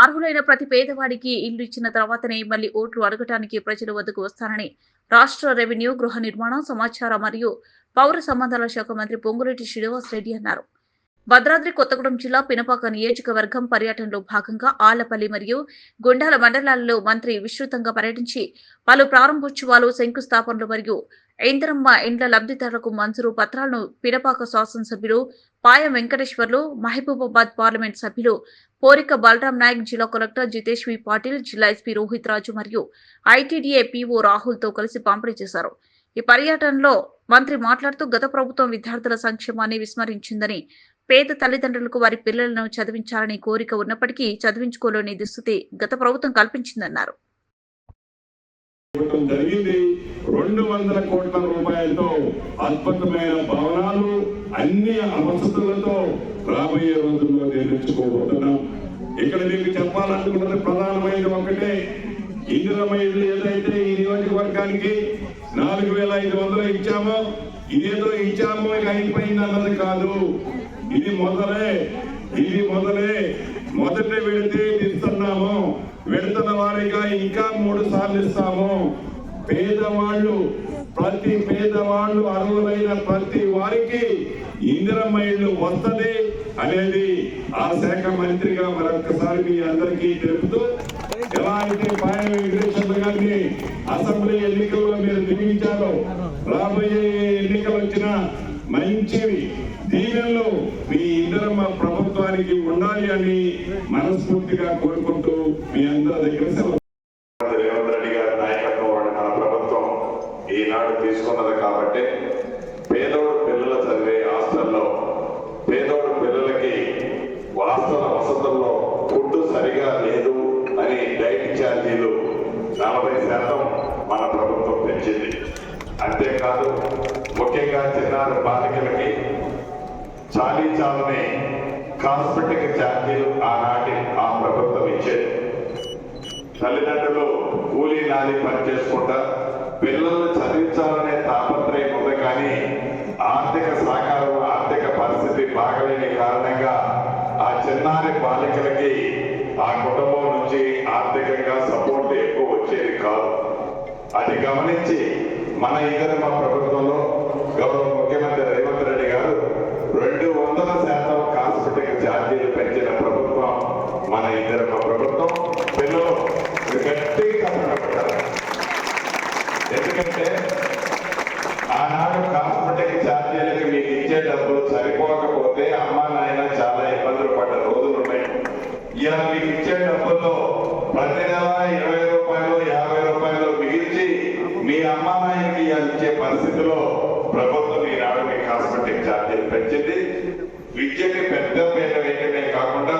అర్హులైన ప్రతి పేదవాడికి ఇల్లు ఇచ్చిన తర్వాతనే మళ్ళీ ఓట్లు అడగటానికి ప్రజల వద్దకు వస్తానని రాష్ట్ర రెవెన్యూ గృహ నిర్మాణ సమాచార మరియు పౌర సంబంధాల శాఖ మంత్రి పొంగులేటి శ్రీనివాస్ రెడ్డి అన్నారు. భద్రాద్రి కొత్తగూడెం జిల్లా పినపాక నియోజకవర్గం పర్యటనలో భాగంగా ఆలపల్లి మరియు గుండాల మండలాల్లో మంత్రి విస్తృతంగా పర్యటించి పలు ప్రారంభోత్సవాలు శంకుస్థాపనలు మరియు ఇంద్రమ్మ ఇండ్ల లబ్ధిదారులకు మంజూరు పత్రాలను పినపాక శాసనసభ్యులు పాయం వెంకటేశ్వర్లు మహబూబాబాద్ పార్లమెంట్ సభ్యులు పోరిక బలరాం నాయక్ జిల్లా కలెక్టర్ జితేష్ వి పాటిల్ జిల్లా ఎస్పీ రోహిత్ రాజు మరియు ఐటీడీఏ పీఓ రాహుల్తో కలిసి పంపిణీ చేశారు. ఈ పర్యటనలో మంత్రి మాట్లాడుతూ గత ప్రభుత్వం విద్యార్థుల సంక్షేమాన్ని విస్మరించిందని పేద తల్లిదండ్రులకు వారి పిల్లలను చదివించాలని కోరిక ఉన్నప్పటికీ చదివించుకోలేని దుస్థితి గత ప్రభుత్వం కల్పించిందన్నారు. జరిగింది. రెండు వందల కోట్ల రూపాయలతో అద్భుతమైన భవనాలు అన్ని వసతులతో రాబోయే రోజుల్లో నిర్మించుకోబోతున్నాం. ఇక్కడ మీకు చెప్పాలనుకున్నది ప్రధానమైనది ఒకటే. ఇందిరమైన ఏదైతే ఈ నియోజకవర్గానికి నాలుగు వేల ఐదు వందలు ఇచ్చామో ఇదేదో ఇచ్చామో ఇక అయిపోయింది అన్నది కాదు. ఇది మొదలే ఇది మొదలే. మొదట వెళితే ఇస్తున్నాము వెళుతున్న వారిగా ఇంకా మూడు సార్లు ఇస్తాము. పేదవాళ్ళు ప్రతి పేదవాళ్ళు అర్హులైన ప్రతి వారికి ఇందిరమ్మ ఇల్లు వస్తది అనేది ఆ శాఖ మంత్రిగా మరొకసారి మీ అందరికీ తెలుపుతూ ఎలా అయితే పాయ వెంకటేశ్వర గారిని అసెంబ్లీ ఎన్నికల్లో మీరు దిగించారో రాబోయే ఎన్నికలు వచ్చిన మంచి దీవెనలు మీ ఇందిరమ్మ ప్రభుత్వానికి ఉండాలి అని మనస్ఫూర్తిగా కోరుకుంటూ మీ అందరి దగ్గర తీసుకున్నది కాబట్టి పేదోడు పిల్లలు చదివే హాస్టల్లో పేదోడు పిల్లలకి వాస్తవ వసతుల్లో ఫుడ్ సరిగా లేదు అని డైట్ ఛార్జీలు నలభై శాతం మన ప్రభుత్వం పెంచింది అంతేకాదు ముఖ్యంగా చిన్నారి బాలికలకి చాలీ చాలని కాస్మెటిక్ ఛార్జీలు ఆనాటి ఆ ప్రభుత్వం ఇచ్చేది. తల్లిదండ్రులు కూలీ నాలి పని చేసుకుంటా పిల్లల్ని చదివించాలనే తాపత్రయం ఉంది కానీ ఆర్థిక సహకారం ఆర్థిక పరిస్థితి బాగలేని కారణంగా ఆ చిన్నారి బాలికలకి ఆ కుటుంబం నుంచి ఆర్థికంగా సపోర్ట్ ఎక్కువ వచ్చేది కాదు. అది గమనించి మన ఇద్దరు మా ప్రభుత్వంలో గౌరవ ముఖ్యమంత్రి రేవంత్ రెడ్డి గారు రెండు వందల శాతం కాస్మెటిక్ ఛార్జీలు పెంచిన ప్రభుత్వం మన ఇద్దరు మా ప్రభుత్వం పిల్లలు గట్టిగా కష్టపడ్డారు ఎందుకంటే ఆనాడు కాస్మెటిక్ ఛార్జీలకి మీకు ఇచ్చే డబ్బులు సరిపోకపోతే అమ్మ నాయన చాలా ఇబ్బందులు పడ్డ రోజులు ఉన్నాయి. ఇలా మీకు ఇచ్చే డబ్బుల్లో ప్రతి నెల ఇరవై రూపాయలు యాభై రూపాయలు మిగిల్చి మీ అమ్మ నాయనకి ఇచ్చే పరిస్థితిలో ప్రభుత్వం ఈనాడు మీకు కాస్మెటిక్ ఛార్జీలు పెంచింది. విద్యకి పెద్ద పేరు వేయడమే కాకుండా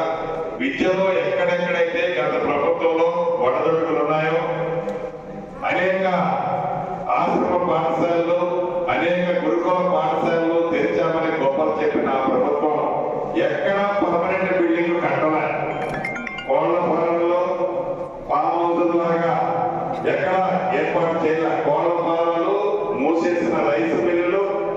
విద్యలో ఎక్కడెక్కడైతే గత చెప్పిన నా ప్రభుత్వం ఎక్కడా పర్మనెంట్ బిల్డింగ్ కట్టలే. కోళ్ళ పొలంలో ఫామ్ హౌస్ ఏర్పాటు చేయాలి.